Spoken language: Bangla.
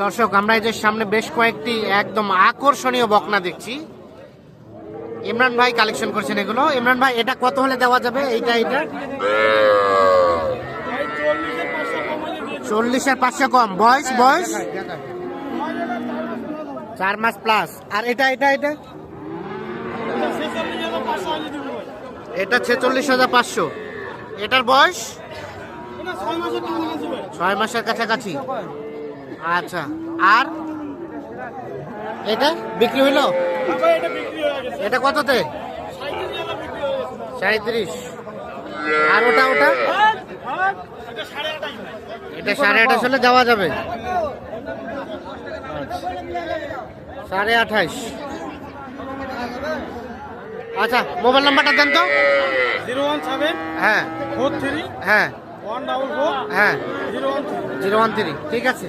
দর্শক, আমরা যে সামনে বেশ কয়েকটি একদম আকর্ষণীয় বকনা দেখছি। ইমরান ভাই কালেকশন করছেন এগুলো। ইমরান ভাই, এটা কত হলে দেওয়া যাবে এইটা এইটা? চল্লিশের পাঁচশো কম। বয়স বয়স? চার মাস প্লাস আর এটা এটা এটা? এটা ছেচল্লিশ হাজার পাঁচশো। এটার বয়স? ছয় মাসের কাছাকাছি। আচ্ছা। আর? এটা বিক্রি হইল? এটা কততে? সাঁত্রিশ আর ওটা ওটা? এটা সাড়ে আঠাশ হলে দেওয়া যাবে। আচ্ছা। সাড়ে আঠাশ। আচ্ছা মোবাইল নাম্বারটা দেন তো। জিরো ওয়ান সেভেন হ্যাঁ। ফোর থ্রি হ্যাঁ। ওয়ান ডাবল ফোর হ্যাঁ। Zero one zero one three. ঠিক আছে।